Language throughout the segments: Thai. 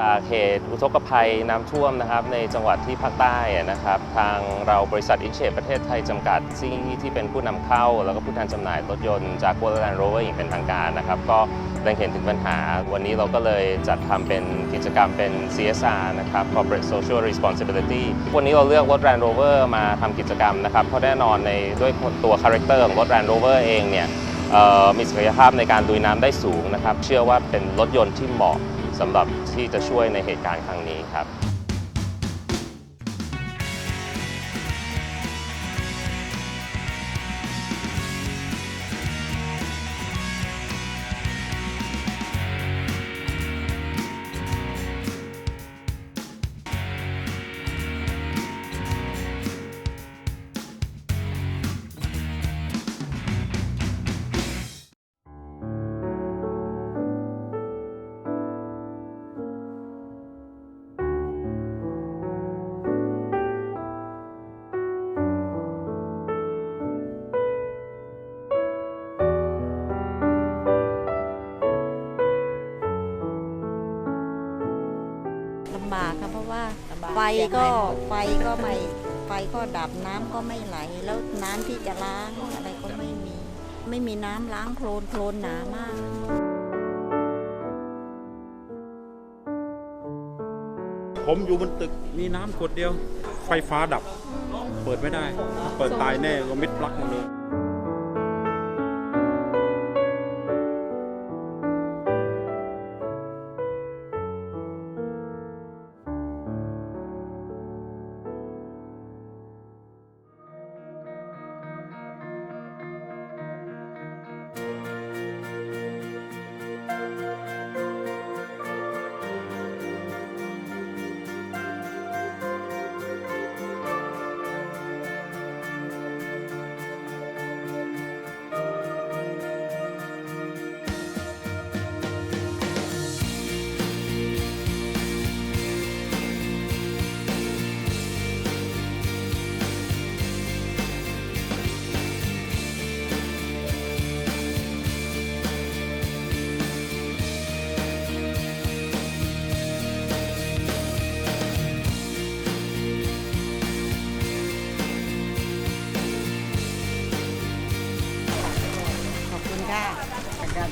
จากเหตุอุทกภัยน้ำท่วมนะครับในจังหวัดที่ภาคใต้นะครับ ทางเราบริษัทอินเชตประเทศไทยจำกัดที่ที่เป็นผู้นำเข้า แล้วก็ผู้แทนจำหน่ายรถยนต์จาก w o r l d Land Rover อย่างเป็นทางการนะครับ ก็เล็งเห็นถึงปัญหา วันนี้เราก็เลยจัดทำเป็นกิจกรรมเป็น CSR นะครับ Corporate Social Responsibility วันนี้เราเลือกรถ Land Rover มาทำกิจกรรมนะครับ เพราะแน่นอนในด้วยตัวคาแรคเตอร์ของรถ Land Rover เองเนี่ยมีศักยภาพในการดุยน้ำได้สูงนะครับ เชื่อว่าเป็นรถยนต์ที่เหมาะ สำหรับที่จะช่วยในเหตุการณ์ครั้งนี้ครับ ไฟยังไงก็หมดไฟก็ไม่ไฟก็ดับน้ำก็ไม่ไหล แล้วน้ำที่จะล้างอะไรก็ไม่มี ไม่มีน้ำล้างโคลนโคลนหนามากผมอยู่บนตึกมีน้ำขวดเดียว ไฟฟ้าดับ เปิดไม่ได้ เปิดตายแน่ก็มิดปลั๊กหมาเลย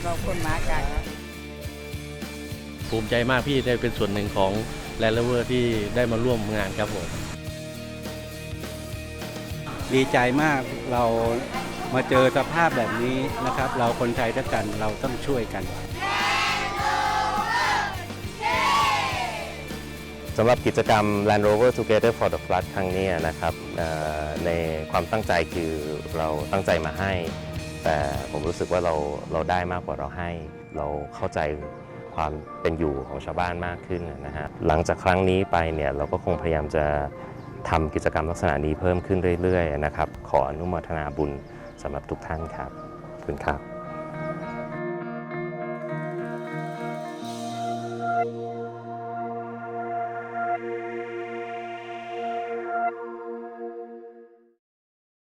ขอบคุณมากค่ะภูมิใจมากพี่ได้เป็นส่วนหนึ่งของ Land Rover ที่ได้มาร่วมงานครับผม ดีใจมากเรามาเจอสภาพแบบนี้นะครับ เราคนไทยด้วยกันเราต้องช่วยกันสำหรับกิจกรรม Land Rover Together for the Flood ครั้งนี้นะครับเอ่อในความตั้งใจคือเราตั้งใจมาให้ แต่ผมรู้สึกว่าเราเราได้มากกว่าเราให้ เราเข้าใจความเป็นอยู่ของชาวบ้านมากขึ้นนะฮะหลังจากครั้งนี้ไปเนี่ยเราก็คงพยายามจะทำกิจกรรมลักษณะนี้เพิ่มขึ้นเรื่อยๆนะครับ ขออนุโมทนาบุญสำหรับทุกท่านครับขอบคุณครับ